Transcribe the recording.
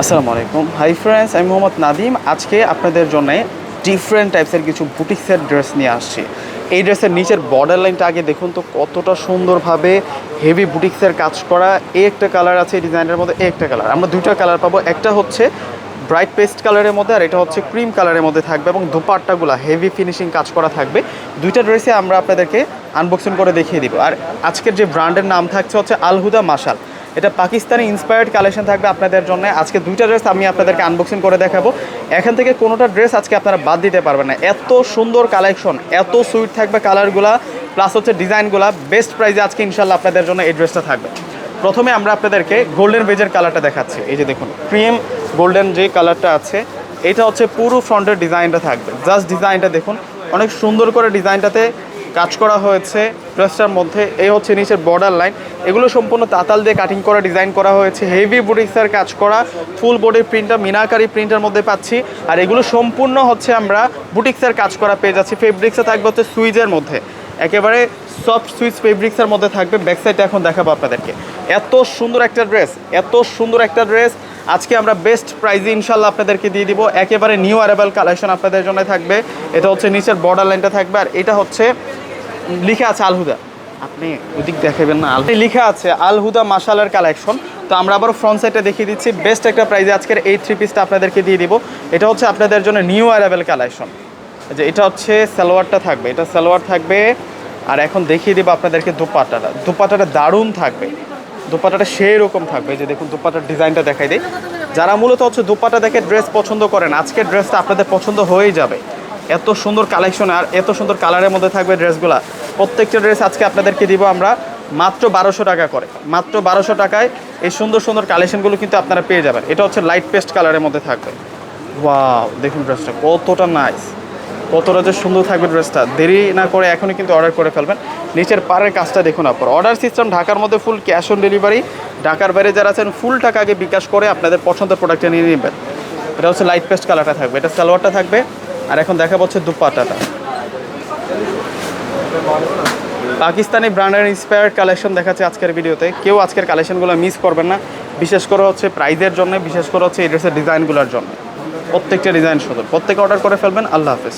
আসসালামু আলাইকুম। Hi friends আমি মোহাম্মদ নাদিম আজকে আপনাদের জন্য ডিফারেন্ট টাইপসের কিছু বুটিক্সের ড্রেস নিয়ে আসছি। এই ড্রেসের নিচের বর্ডার লাইনটা আগে দেখুন তো, কতটা সুন্দরভাবে হেভি বুটিক্সের কাজ করা। একটা কালার আছে ডিজাইনের মধ্যে একটা কালার আমরা দুইটা কালার পাবো। একটা হচ্ছে ব্রাইট পেস্ট কালারের মধ্যে আর এটা হচ্ছে ক্রিম কালারের মধ্যে থাকবে এবং দুপাট্টাগুলো হেভি ফিনিশিং কাজ করা থাকবে। দুইটা ড্রেসে আমরা আপনাদেরকে আনবক্সিং করে দেখিয়ে দিব। আর আজকের যে ব্র্যান্ডের নাম থাকছে হচ্ছে আলহুদা মাশাল। এটা পাকিস্তানি ইন্সপায়ার্ড কালেকশন থাকবে আপনাদের জন্য। আজকে দুইটা ড্রেস আমি আপনাদেরকে আনবক্সিং করে দেখাবো। এখান থেকে কোনোটা ড্রেস আজকে আপনারা বাদ দিতে পারবেন না। এত সুন্দর কালেকশন এত সুইট থাকবে কালারগুলা প্লাস হচ্ছে ডিজাইনগুলা। বেস্ট প্রাইজে আজকে ইনশাল্লাহ আপনাদের জন্য এই ড্রেসটা থাকবে। প্রথমে আমরা আপনাদেরকে গোল্ডেন বেজের কালারটা দেখাচ্ছি। এই যে দেখুন ক্রিম গোল্ডেন যে কালারটা আছে, এটা হচ্ছে পুরো ফ্রন্টের ডিজাইনটা থাকবে। জাস্ট ডিজাইনটা দেখুন। অনেক সুন্দর করে ডিজাইনটাতে কাজ করা হয়েছে ড্রেসটার মধ্যে, এই হচ্ছে নিচের বর্ডার লাইন এগুলো সম্পূর্ণ তাতাল দিয়ে কাটিং করা ডিজাইন করা হয়েছে। হেভি বুটিক্সের কাজ করা ফুল বডির প্রিন্টটা মিনাকারি প্রিন্টের মধ্যে পাচ্ছি। আর এগুলো সম্পূর্ণ হচ্ছে আমরা বুটিক্সের কাজ করা পেয়ে যাচ্ছি। ফেব্রিক্সে থাকবে হচ্ছে সুইজের মধ্যে। একেবারে সফট সুইচ ফেব্রিক্সের মধ্যে থাকবে। ব্যাক সাইডটা এখন দেখাবো আপনাদেরকে। এত সুন্দর একটা ড্রেস এত সুন্দর একটা ড্রেস আজকে আমরা বেস্ট প্রাইজে ইনশাল্লাহ আপনাদেরকে দিয়ে দিব। একেবারে নিউ অ্যারেবল কালেকশন আপনাদের জন্য থাকবে। এটা হচ্ছে নিচের বর্ডার লাইনটা থাকবে। আর এটা হচ্ছে লিখা আছে আলহুদা আপনি ওদিক দেখাবেন না আলহুদা লিখা আছে আলহুদা মাসালের কালেকশন তো আমরা আবার ফ্রন্ট সাইডটা দেখিয়ে দিচ্ছি বেস্ট একটা প্রাইজে আজকের এই থ্রি পিসটা আপনাদেরকে দিয়ে দিব। এটা হচ্ছে আপনাদের জন্য নিউ অ্যারেবল কালেকশন যে এটা হচ্ছে সালোয়ারটা থাকবে এটা সালোয়ার থাকবে। আর এখন দেখিয়ে দেবো আপনাদেরকে দুপাটাটা। দুপাটাটা দারুণ থাকবে। দুপাটাটা সেই রকম থাকবে যে দেখুন দুপাটার ডিজাইনটা দেখাই দিই। যারা মূলত হচ্ছে দুপাটা দেখে ড্রেস পছন্দ করেন আজকের ড্রেসটা আপনাদের পছন্দ হয়েই যাবে। এত সুন্দর কালেকশন আর এত সুন্দর কালারের মধ্যে থাকবে ড্রেসগুলা। প্রত্যেকটা ড্রেস আজকে আপনাদেরকে দিব আমরা মাত্র বারোশো টাকা করে। মাত্র বারোশো টাকায় এই সুন্দর সুন্দর কালেকশনগুলো কিন্তু আপনারা পেয়ে যাবেন। এটা হচ্ছে লাইট পেস্ট কালারের মধ্যে থাকবে। ওয়াও দেখুন ড্রেসটা, কতটা নাইস কতটা যে সুন্দর থাকবে ড্রেসটা। দেরি না করে এখনই কিন্তু অর্ডার করে ফেলবেন। নিচের পাড়ের কাজটা দেখুন আপনার। অর্ডার সিস্টেম ঢাকার মধ্যে ফুল ক্যাশ অন ডেলিভারি ঢাকার বাইরে যারা আছেন ফুল টাকা আগে বিকাশ করে আপনাদের পছন্দের প্রোডাক্টটা নিয়ে নেবেন। এটা হচ্ছে লাইট পেস্ট কালারটা থাকবে। এটা সালোয়ারটা থাকবে। আর এখন দেখা পাচ্ছে দুপাটাটা। পাকিস্তানি ব্র্যান্ডের ইন্সপায়ার্ড কালেকশন দেখাচ্ছে আজকের ভিডিওতে। কেউ আজকের কালেকশনগুলো মিস করবেন না। বিশেষ করে হচ্ছে প্রাইজের জন্য, বিশেষ করে হচ্ছে এই ড্রেসের ডিজাইনগুলোর জন্য। প্রত্যেকটা ডিজাইন সুন্দর। প্রত্যেকে অর্ডার করে ফেলবেন। আল্লাহ হাফেজ।